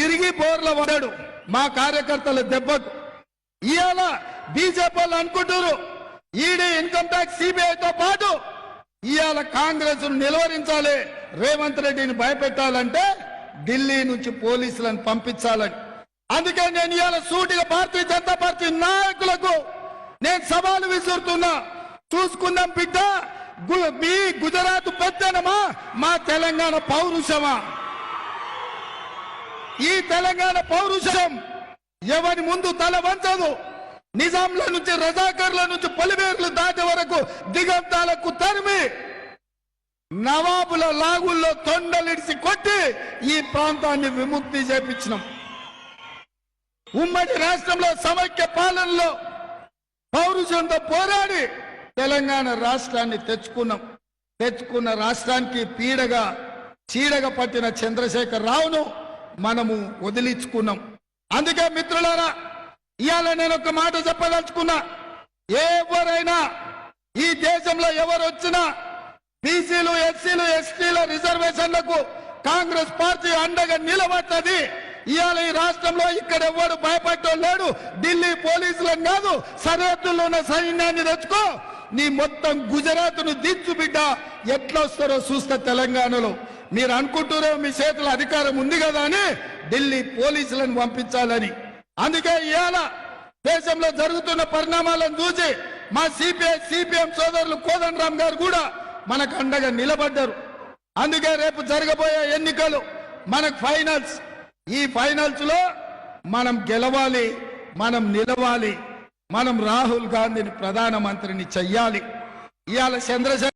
ఇరిగి బోర్ల పడ్డాడు మా కార్యకర్తల దెబ్బకు. ఇవాళ బీజేపీ వాళ్ళు అనుకుంటారు ఈడీ ఇన్కమ్ ట్యాక్స్ సిబిఐతో పాటు ఇవాళ కాంగ్రెస్ నిలువరించాలి. రేవంత్ రెడ్డిని భయపెట్టాలంటే ఢిల్లీ నుంచి పోలీసులను పంపించాలని. అందుకే నేను ఇవాళ సూటిగా భారతీయ జనతా పార్టీ నాయకులకు నేను సవాలు విసురుతున్నా. చూసుకుందాం బిడ్డ. మీ గుజరాత్ పెద్దనమా మా తెలంగాణ పౌరుషమా? ఈ తెలంగాణ పౌరుషం ఎవరి ముందు తల వంచదు. నిజాంల నుంచి రజాకర్ల నుంచి పొలిమేర్లు దాటి వరకు దిగంతాలకు తరిమి నవాబుల లాగుల్లో తొండలిడిసి కొట్టి ఈ ప్రాంతాన్ని విముక్తి చేపించినాం. ఉమ్మడి రాష్ట్రంలో సమైక్య పాలనలో పౌరుషంతో పోరాడి తెలంగాణ రాష్ట్రాన్ని తెచ్చుకున్నాం. తెచ్చుకున్న రాష్ట్రానికి పీడగా చీడగా పట్టిన చంద్రశేఖర్ రావును మనము వదిలించుకున్నాం. అందుకే మిత్రులారా ఇవాళ నేను ఒక మాట చెప్పదలుచుకున్నా. ఎవరైనా ఈ దేశంలో ఎవరు వచ్చినా బీసీలు ఎస్సీలు ఎస్టీల రిజర్వేషన్లకు కాంగ్రెస్ పార్టీ అండగా నిలబడ్డది ఇవాళ ఈ రాష్ట్రంలో ఇక్కడ ఎవరు భయపడటం లేడు. ఢిల్లీ పోలీసులను కాదు సరిహద్దుల్లో ఉన్న సైన్యాన్ని తెచ్చుకో. నీ మొత్తం గుజరాత్ను దించు బిడ్డ ఎట్లా వస్తారో చూస్తా తెలంగాణలో. మీరు అనుకుంటారో మీ చేతుల అధికారం ఉంది కదా అని ఢిల్లీ పోలీసులను పంపించాలని. అందుకే ఇవాళ దేశంలో జరుగుతున్న పరిణామాలను చూసి మా సిపిఐ సిపిఎం సోదరులు కోదండరామ్ గారు కూడా మనకు అండగా నిలబడ్డారు. అందుకే రేపు జరగబోయే ఎన్నికలు మనకు ఫైనల్స్. ఈ ఫైనల్స్లో మనం గెలవాలి మనం నిలవాలి మనం రాహుల్ గాంధీని ప్రధానమంత్రిని చెయ్యాలి. ఇవాళ చంద్రశేఖర్